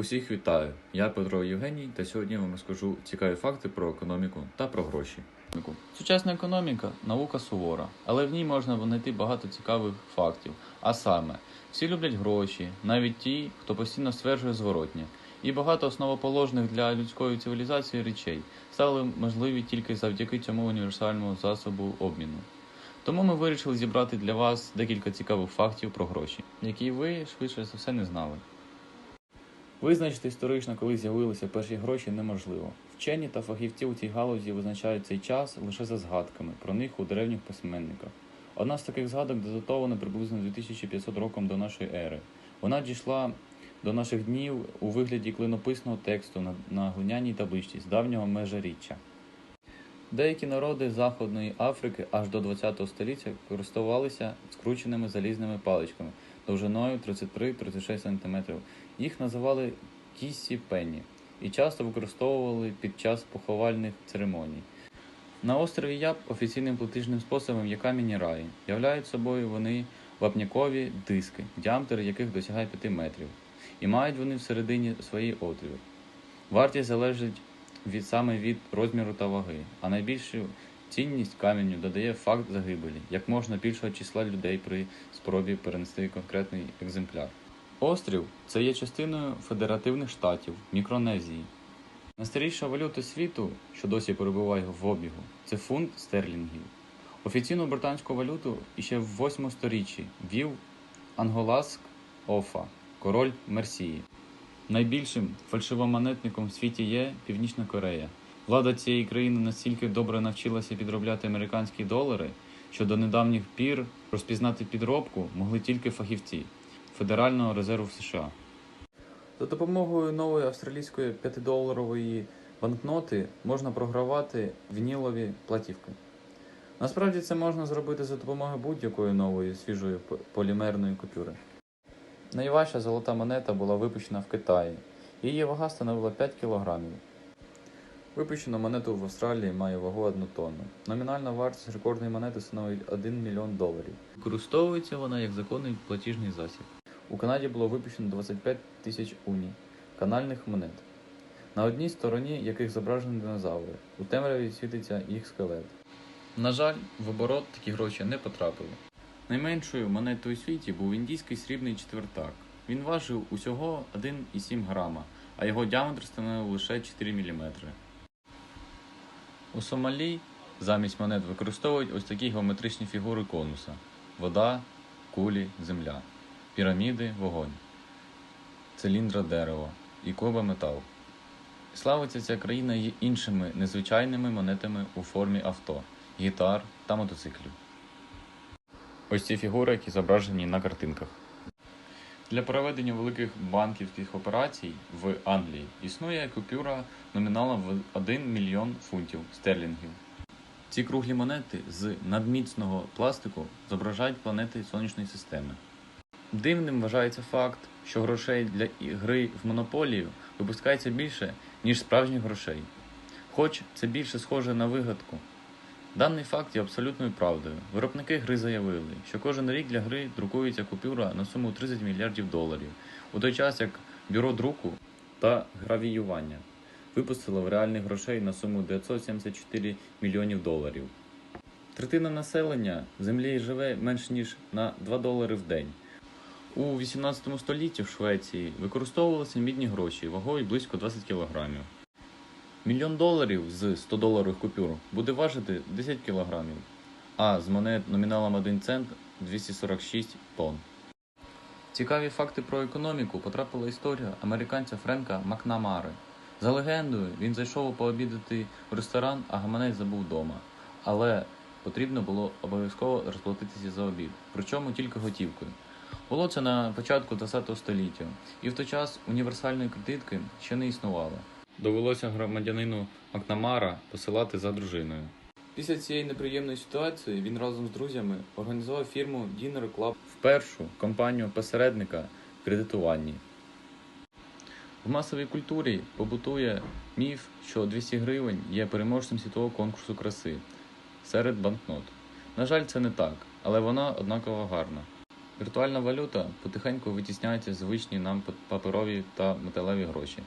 Усіх вітаю! Я Петро Євгеній, та сьогодні вам розкажу цікаві факти про економіку та про гроші. Сучасна економіка наука сувора, але в ній можна знайти багато цікавих фактів. А саме, всі люблять гроші, навіть ті, хто постійно стверджує зворотнє. І багато основоположних для людської цивілізації речей стали можливі тільки завдяки цьому універсальному засобу обміну. Тому ми вирішили зібрати для вас декілька цікавих фактів про гроші, які ви швидше за все не знали. Визначити історично, коли з'явилися перші гроші, неможливо. Вчені та фахівці у цій галузі визначають цей час лише за згадками про них у древніх письменниках. Одна з таких згадок датована приблизно 2500 роком до нашої ери. Вона дійшла до наших днів у вигляді клинописного тексту на, глиняній табличці з давнього межиріччя. Деякі народи Заходної Африки аж до 20 століття користувалися скрученими залізними паличками довжиною 33-36 см. Їх називали кісі пенні і часто використовували під час поховальних церемоній. На острові Яб офіційним платіжним способом є камінні раї. Являють собою вони вапнякові диски, діаметр яких досягає 5 метрів, і мають вони всередині свої отвір. Вартість залежить від саме від розміру та ваги, а найбільшу цінність каменю додає факт загибелі, як можна більшого числа людей при спробі перенести конкретний екземпляр. Острів це є частиною федеративних штатів Мікронезії. Найстаріша валюта світу, що досі перебуває в обігу, це фунт стерлінгів. Офіційну британську валюту іще в 8 сторіччі вів Анголаск Офа, король Мерсії. Найбільшим фальшивомонетником в світі є Північна Корея. Влада цієї країни настільки добре навчилася підробляти американські долари, що до недавніх пір розпізнати підробку могли тільки фахівці Федерального резерву США. За допомогою нової австралійської 5-доларової банкноти можна програвати вінілові платівки. Насправді це можна зробити за допомогою будь-якої нової свіжої полімерної купюри. Найважча золота монета була випущена в Китаї. Її вага становила 5 кілограмів. Випущену монету в Австралії має вагу 1 тонну. Номінальна вартість рекордної монети становить 1 мільйон доларів. Використовується вона як законний платіжний засіб. У Канаді було випущено 25 тисяч уні канальних монет, на одній стороні яких зображені динозаври. У темряві світиться їх скелет. На жаль, в оборот такі гроші не потрапили. Найменшою монетою у світі був індійський срібний четвертак. Він важив усього 1,7 грама, а його діаметр становив лише 4 мм. У Сомалі замість монет використовують ось такі геометричні фігури конуса: вода, кулі, земля, піраміди, вогонь, циліндра дерево і коба метал. Славиться ця країна й іншими незвичайними монетами у формі авто, гітар та мотоциклів. Ось ці фігури, які зображені на картинках. Для проведення великих банківських операцій в Англії існує купюра номіналом в 1 мільйон фунтів стерлінгів. Ці круглі монети з надміцного пластику зображають планети сонячної системи. Дивним вважається факт, що грошей для гри в монополію випускається більше, ніж справжніх грошей. Хоч це більше схоже на вигадку. Даний факт є абсолютною правдою. Виробники гри заявили, що кожен рік для гри друкується купюра на суму 30 мільярдів доларів, у той час як бюро друку та гравіювання випустило в реальних грошей на суму 974 мільйонів доларів. Третина населення землі живе менш ніж на 2 долари в день. У 18 столітті в Швеції використовувалися мідні гроші вагою близько 20 кілограмів. Мільйон доларів з 100 доларових купюр буде важити 10 кілограмів, а з монет номіналом 1 цент 246 тонн. Цікаві факти про економіку потрапила історія американця Френка Макнамари. За легендою, він зайшов пообідати в ресторан, а гаманець забув вдома. Але потрібно було обов'язково розплатитися за обід, причому тільки готівкою. Було це на початку ХХ століття, і в той час універсальної кредитки ще не існувало. Довелося громадянину Макнамара посилати за дружиною. Після цієї неприємної ситуації він разом з друзями організував фірму Dinner Club в першу компанію посередника в кредитуванні. В масовій культурі побутує міф, що 200 гривень є переможцем світового конкурсу краси серед банкнот. На жаль, це не так, але вона однаково гарна. Віртуальна валюта потихеньку витісняється звичні нам паперові та металеві гроші.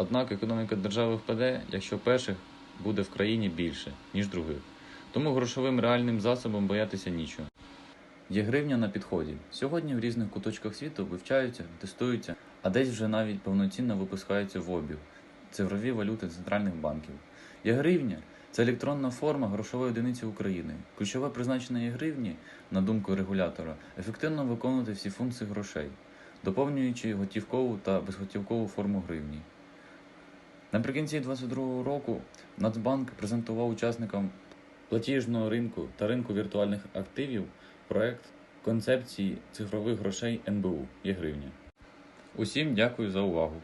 Однак економіка держави впаде, якщо перших буде в країні більше, ніж других. Тому грошовим реальним засобом боятися нічого. Є гривня на підході. Сьогодні в різних куточках світу вивчаються, тестуються, а десь вже навіть повноцінно випускаються в обіг цифрові валюти центральних банків. Є гривня це електронна форма грошової одиниці України. Ключове призначення є гривні, на думку регулятора, ефективно виконувати всі функції грошей, доповнюючи готівкову та безготівкову форму гривні. Наприкінці 2022 року Нацбанк презентував учасникам платіжного ринку та ринку віртуальних активів проект концепції цифрових грошей НБУ є гривня. Усім дякую за увагу.